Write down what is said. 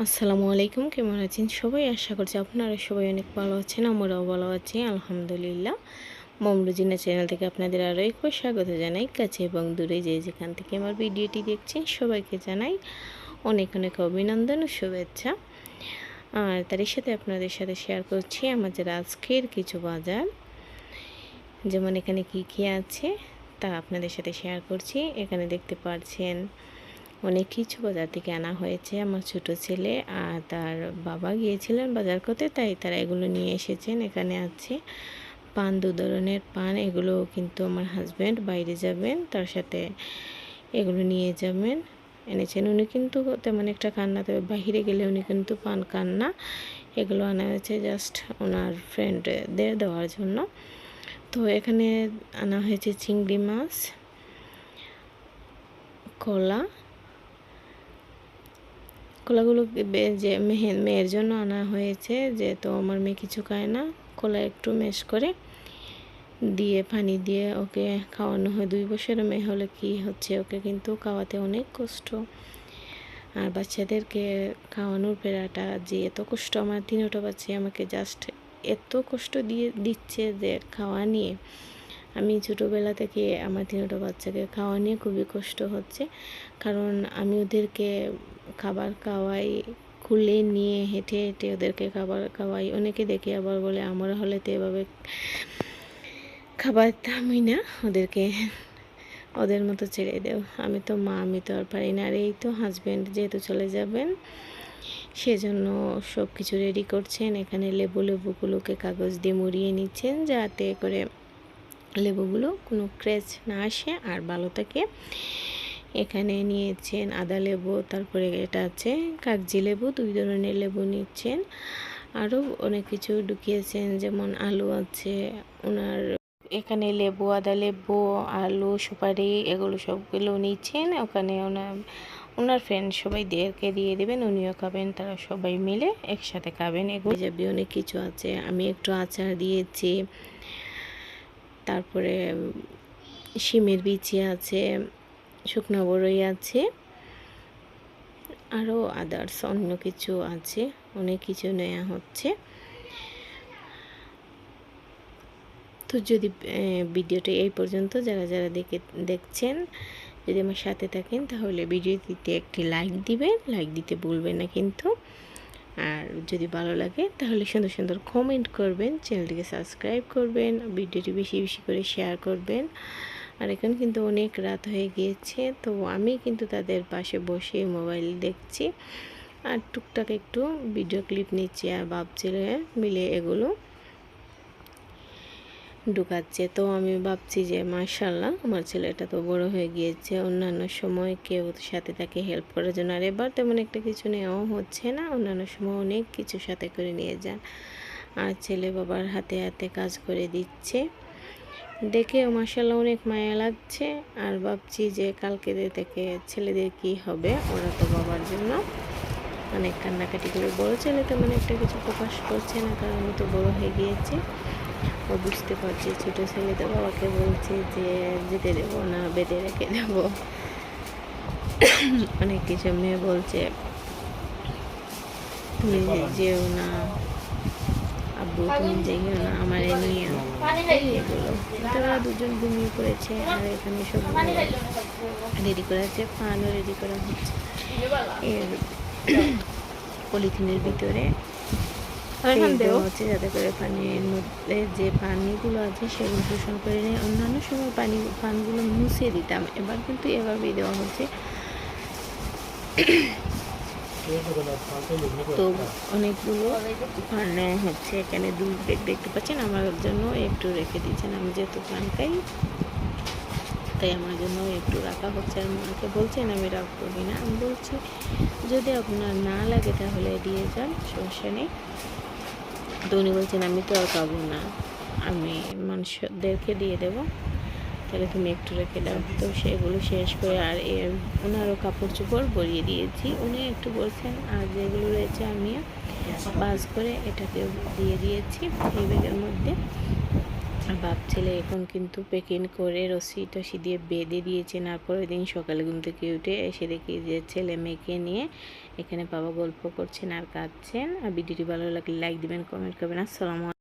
আসসালামু আলাইকুম, কেমন আছেন সবাই? আশা করছি আপনারা সবাই অনেক ভালো আছেন, আমরাও ভালো আছি, আলহামদুলিল্লাহ। মমরুজিনা চ্যানেল থেকে আপনাদের আরও একবার স্বাগত জানাই। কাছে এবং দূরে যে যেখান থেকে আমার ভিডিওটি দেখছেন, সবাইকে জানাই অনেক অনেক অভিনন্দন ও শুভেচ্ছা। আর তারই সাথে আপনাদের সাথে শেয়ার করছি আমাদের আজকের কিছু বাজার। যেমন এখানে কি কী আছে, তা আপনাদের সাথে শেয়ার করছি। এখানে দেখতে পাচ্ছেন অনেক কিছু বাজার থেকে আনা হয়েছে আমার ছোট ছেলে আর তার বাবা গিয়েছিলেন বাজার করতে, তাই তারা এগুলো নিয়ে এসেছেন। এখানে আছে পান, দু ধরনের পান, এগুলো কিন্তু আমার হাজব্যান্ড বাইরে যাবেন, তার সাথে এগুলো নিয়ে যাবেন। এনেছেন। উনি কিন্তু তেমন একটা কান্না তবে বাহিরে গেলে উনি কিন্তু পান কান্না, এগুলো আনা হয়েছে জাস্ট ওনার ফ্রেন্ডদের দেওয়ার জন্য। তো এখানে আনা হয়েছে চিংড়ি মাছ, কলা কলাগুলো যে মেয়ের জন্য আনা হয়েছে যে তো আমার মেয়ে কিছু খায় না, কলা একটু মেশ করে দিয়ে পানি দিয়ে ওকে খাওয়ানো হয়। দুই বছরের মেয়ে হলে কি হচ্ছে? ওকে কিন্তু খাওয়াতে অনেক কষ্ট। আর বাচ্চাদেরকে খাওয়ানোর পেড়াটা যে এত কষ্ট, আমার তিনোটা বাচ্চা আমাকে জাস্ট এত কষ্ট দিয়ে দিচ্ছে যে খাওয়া নিয়ে। আমি ছোটোবেলা থেকে আমার তিনটা বাচ্চাকে খাওয়া নিয়ে খুবই কষ্ট হচ্ছে। কারণ আমি ওদেরকে খাবার খাওয়াই, খুলে নিয়ে হেঁটে হেঁটে ওদেরকে খাবার খাওয়াই। অনেকে দেখে আবার বলে, আমার হলে তো এভাবে খাবার দামই না, ওদেরকে ওদের মতো ছেড়ে দেও। আমি তো মা, আমি তো আর পারি না। আর এই তো হাজব্যান্ড যেহেতু চলে যাবেন, সেজন্য সব কিছু রেডি করছেন। এখানে লেবু, লেবুগুলোকে কাগজ দিয়ে মুড়িয়ে নিচ্ছেন, যাতে করে লেবুগুলো কোনো ক্রেচ না আসে। আর ভালো থাকে এখানে নিয়েছেন আদা লেবু, তারপরে এটা আছে কাগজি লেবু, দুই ধরনের লেবু নিচ্ছেন। আরও অনেক কিছু ঢুকিয়েছেন, যেমন আলু আছে ওনার এখানে লেবু, আদা লেবু, আলু, সুপারি, এগুলো সবগুলো নিচ্ছেন। ওখানে ওনার ওনার ফ্রেন্ড সবাই দেরকে দিয়ে দেবেন, উনিও খাবেন, তারা সবাই মিলে একসাথে খাবেন এগুলো। যাবে অনেক কিছু আছে, আমি একটু আচার দিয়েছি। তারপরে শিমের বিচি আছে শুকনো বড়ই আছে। আরও আদার্স অন্য কিছু আছে। অনেক কিছু নেওয়া হচ্ছে। তো যদি ভিডিওটা এই পর্যন্ত যারা যারা দেখে, দেখছেন, যদি আমার সাথে থাকেন, তাহলে ভিডিওটিতে একটি লাইক দিবেন। লাইক দিতে ভুলবেন না কিন্তু। আর যদি ভালো লাগে, তাহলে সুন্দর সুন্দর কমেন্ট করবেন চ্যানেলটিকে সাবস্ক্রাইব করবেন, ভিডিওটি বেশি বেশি করে শেয়ার করবেন। আর এখন কিন্তু অনেক রাত হয়ে গিয়েছে, তো আমি কিন্তু তাদের পাশে বসে মোবাইল দেখছি আর টুকটাক একটু ভিডিও ক্লিপ নিচ্ছি আর ভাবছিল মিলে এগুলো ঢুকাচ্ছে। তো আমি ভাবছি যে মার্শাল্লাহ আমার ছেলেটা তো বড় হয়ে গিয়েছে, অন্যান্য সময় কেউ সাথে তাকে হেল্প করার জন্য আর এবার তেমন একটা কিছু নেওয়াও হচ্ছে না, অন্যান্য সময় অনেক কিছু সাথে করে নিয়ে যান। আর ছেলে বাবার হাতে হাতে কাজ করে দিচ্ছে। দেখেও মার্শাল্লাহ অনেক মায়া লাগছে। আর ভাবছি যে কালকে থেকে ছেলেদের কি হবে, ওরা তো বাবার জন্য অনেক কান্নাকাটি করে বড় ছেলে তেমন একটা কিছু প্রকাশ করছে না, কারণ ও তো বড় হয়ে গিয়েছে। ও বুঝতে পারছে ছোটো ছেলে তো বাবাকে বলছে যে যেতে দেবো না, বেঁধে রেখে দেবো। অনেক কিছু মেয়ে বলছে। যেও না। না আমার নিয়ে এগুলো তারা দুজন ঘুমিয়ে পড়েছে আর এখানে সব রেডি করা হচ্ছে পানও রেডি করা হচ্ছে এর পলিথিনের ভিতরে হচ্ছে যাতে করে পানির মধ্যে যে পানিগুলো আছে সেগুলো শোষণ করে নেয় অন্যান্য সময় পানি পানগুলো মুছে দিতাম এবার কিন্তু এভাবেই দেওয়া হচ্ছে তো অনেকগুলো পান নেওয়া হচ্ছে। এখানে ব্যাগ দেখতে পাচ্ছেন, আমার জন্য একটু রেখে দিয়েছেন। আমি যেহেতু পান খাই, তাই আমার জন্য একটু রাখা হচ্ছে। আর মাকে বলছেন আমি রাখ করি না। আমি বলছি, যদি আপনার না লাগে তাহলে দিয়ে যান, সমস্যা নেই। তো উনি বলছেন, আমি তো আর পাবো না। আমি মানুষদেরকে দিয়ে দেব। তাহলে তুমি একটু রেখে দাও। তো সেগুলো শেষ করে আর ওনারও কাপড় চোপড় বরিয়ে দিয়েছি। উনি একটু বলছেন, আর যেগুলো রয়েছে আমি বাস করে এটাকে দিয়ে দিয়েছি এই ব্যাগের মধ্যে। বাপ ছেলে এখন কিন্তু প্যাকিং করে রশি টসি দিয়ে বেঁধে দিয়েছেন আর পরের দিন সকালে ঘুম থেকে উঠে এসে দেখি যে ছেলে মেয়েকে নিয়ে এখানে বাবা গল্প করছেন আর কাঁদছেন। আর ভিডিওটি ভালো লাগলে লাইক দিবেন কমেন্ট করবেন। আসসালামু